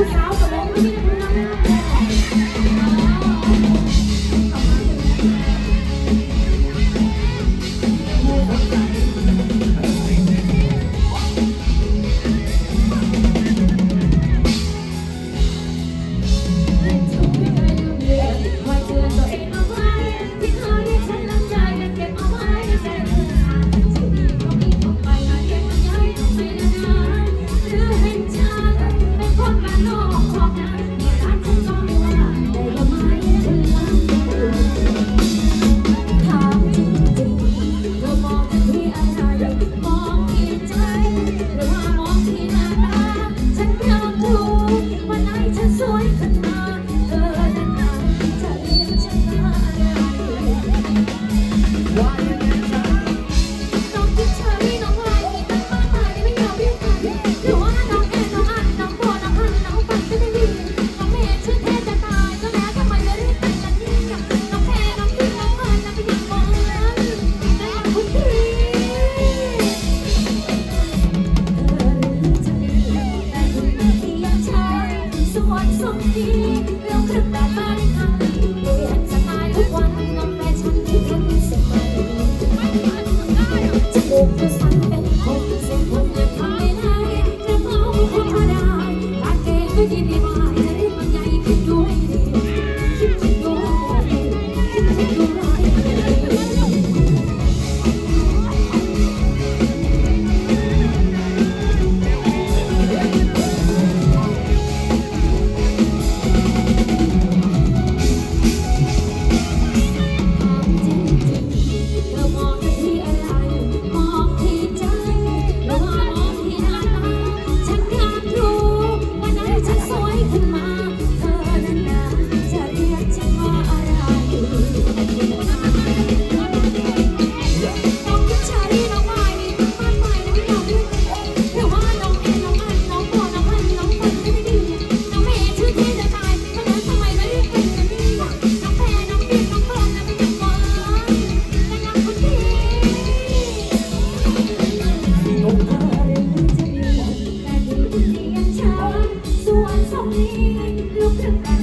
ผู้สาวกับ Thank you. นี้ลุกขึ้น